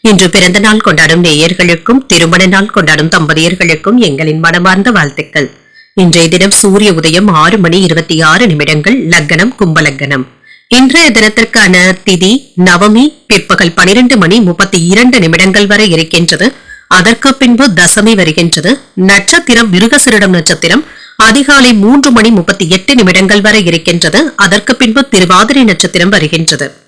இன்று பிறந்த நாள் கொண்டாடும் நேயர்களுக்கும் திருமண நாள் கொண்டாடும் தம்பதியர்களுக்கும் எங்களின் மனமார்ந்த வாழ்த்துக்கள். இன்றைய தினம் சூரிய உதயம் ஆறு மணி இருபத்தி ஆறு நிமிடங்கள் லக்னம் கும்பலக்னம். இன்றைய தினத்திற்கான திதி நவமி பிற்பகல் பனிரெண்டு மணி முப்பத்தி இரண்டு நிமிடங்கள் வரை இருக்கின்றது. அதற்கு பின்பு தசமி வருகின்றது. நட்சத்திரம் மிருகசிரிடம் நட்சத்திரம் அதிகாலை மூன்று மணி முப்பத்தி எட்டு நிமிடங்கள் வரை இருக்கின்றது. அதற்கு பின்பு திருவாதிரை நட்சத்திரம் வருகின்றது.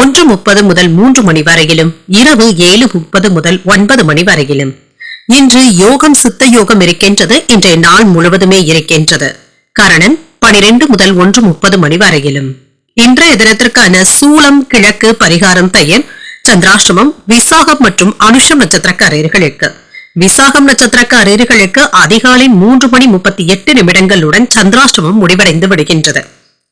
ஒன்று முப்பது முதல் மூன்று மணி வரையிலும் இரவு ஏழு முப்பது முதல் ஒன்பது மணி வரையிலும். இன்று யோகம் சித்த யோகம் இருக்கின்றது இன்றைய நாள் முழுவதுமே இருக்கின்றது. கரணன் பனிரெண்டு முதல் ஒன்று முப்பது மணி வரையிலும். இன்றைய தினத்திற்கான சூளம் கிழக்கு பரிகாரம் பெயர் சந்திராஷ்டமம் விசாகம் மற்றும் அனுஷம் நட்சத்திரக்காரர்களுக்கு. விசாகம் நட்சத்திரக்காரர்களுக்கு அதிகாலை மூன்று மணி முப்பத்தி எட்டு நிமிடங்களுடன் சந்திராஷ்டமம் முடிவடைந்து விடுகின்றது.